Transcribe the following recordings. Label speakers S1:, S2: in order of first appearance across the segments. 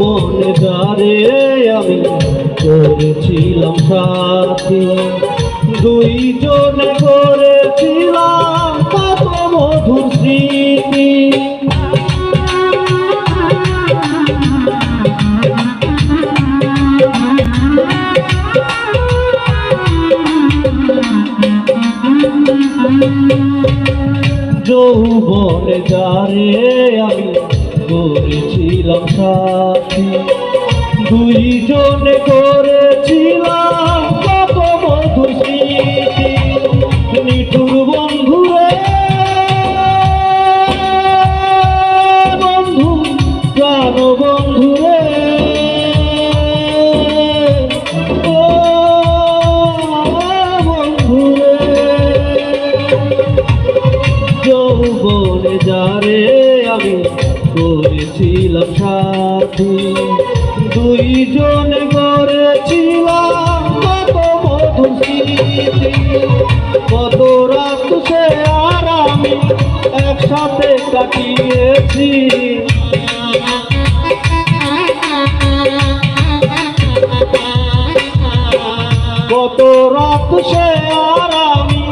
S1: যৌবন যারে আমি করেছিলাম সাথী। দুইজনে করেছিলাম কত মধুর স্মৃতি। যৌবনে যারে আমি করেছিলাম সাথী, দুইজনে করেছিলাম কত মধুর স্মৃতি। নিঠুর বন্ধুরে বন্ধু, প্রাণ বন্ধুরে যৌবনে যারে আমি করেছিলাম সাথী দুইজন করেছিলাম কত মধুর স্মৃতি, কত রাত সে আর আমি একসাথে কাটিয়েছি। কত রাত সে আর আমি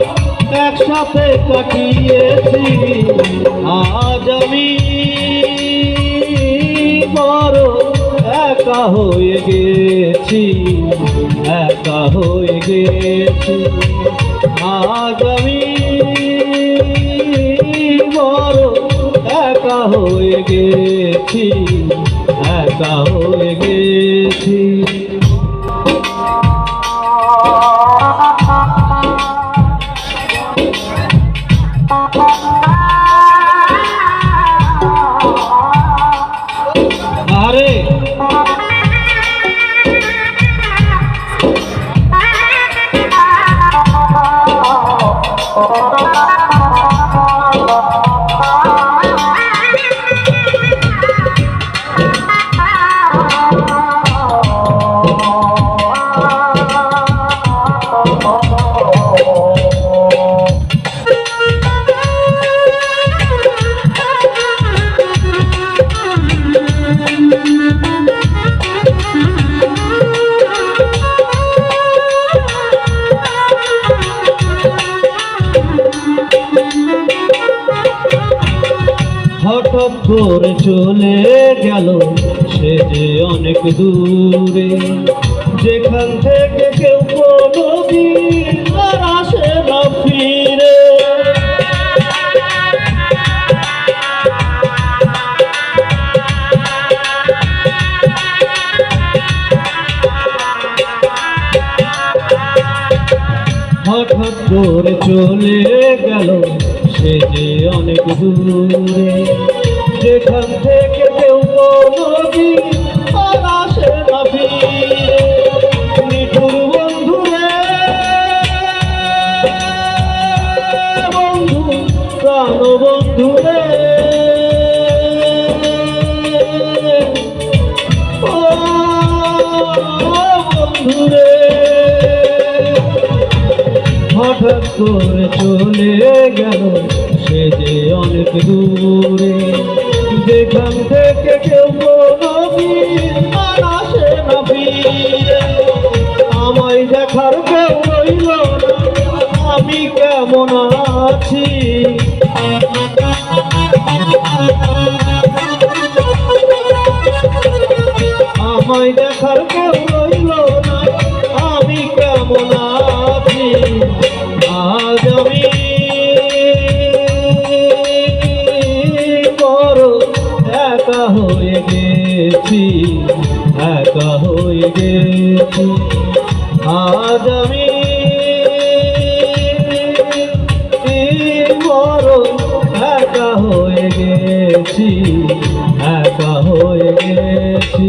S1: একসাথে কাটিয়েছি। একা হয়ে গেছি, একা হয়ে গেছি। আজ আমি বড় একা হয়ে গেছি, একা হয়ে গেছি। হঠাৎ করে চলে গেল সে যে অনেক দূরে। যেখান থেকে কেউ হঠাৎ করে চলে গেল সে যে অনেক দূরে। যেখান থেকে কেউ কোনোদিন আর আসে না ফিরে। নিঠুর বন্ধুরে বন্ধু, প্রাণ বন্ধুরে ও বন্ধুরে হঠাৎ করে চলে গেল সে যে অনেক দূরে। যেখান থেকে কেউ কোনদিন আর আসে না ফিরে আমায় দেখার কেউ রইল আমি কেমন আছি? আমায় দেখার কেউ রইল হয়ে গেছি একা হয়ে গেছি। আজ আমি একা হয়ে গেছি একা হয়ে গেছি।